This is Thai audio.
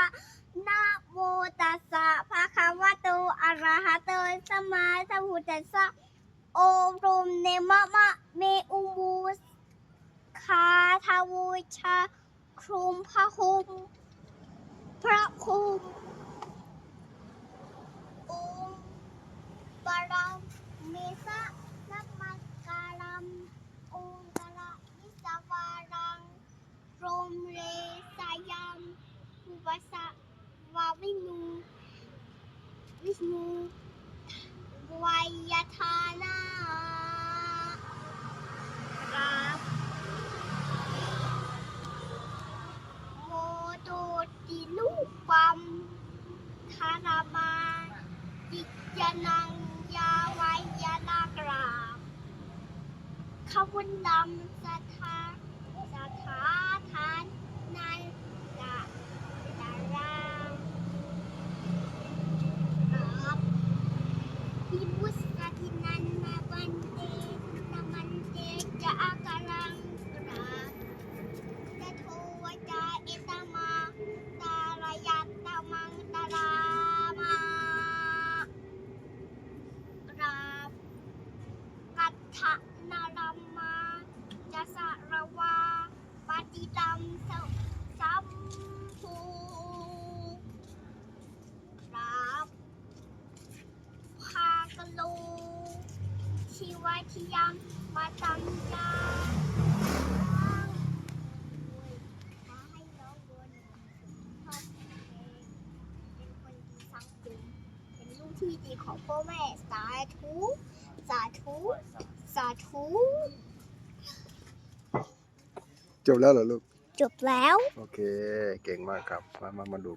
ะนาโมตัสสะภะคะวะโตอะระหะโตสัมมาสัมพุทธัสสะโอรมเนมะมะเมอุมูสคาทาวูชาครุมพระคุมพระคุม วาวินูวิษณุวายทานาครับโมโตติลูกปัมคารามาจิจานังยาวายนากราขวันดำสถา กัตถะนารัมมาจะสารวาปฏิตัมสัมสัมภูราบพากะโลชิวทิยมมาตัญญาขอให้น้องบัวหนุ่มชอบเพลงเป็นคนดีสังคมเป็นลูกที่ดีของพ่อแม่สาธุ สาธุ ธุจบแล้วเหรอลูก จบแล้ว โอเค เก่งมากครับ มา มามาดู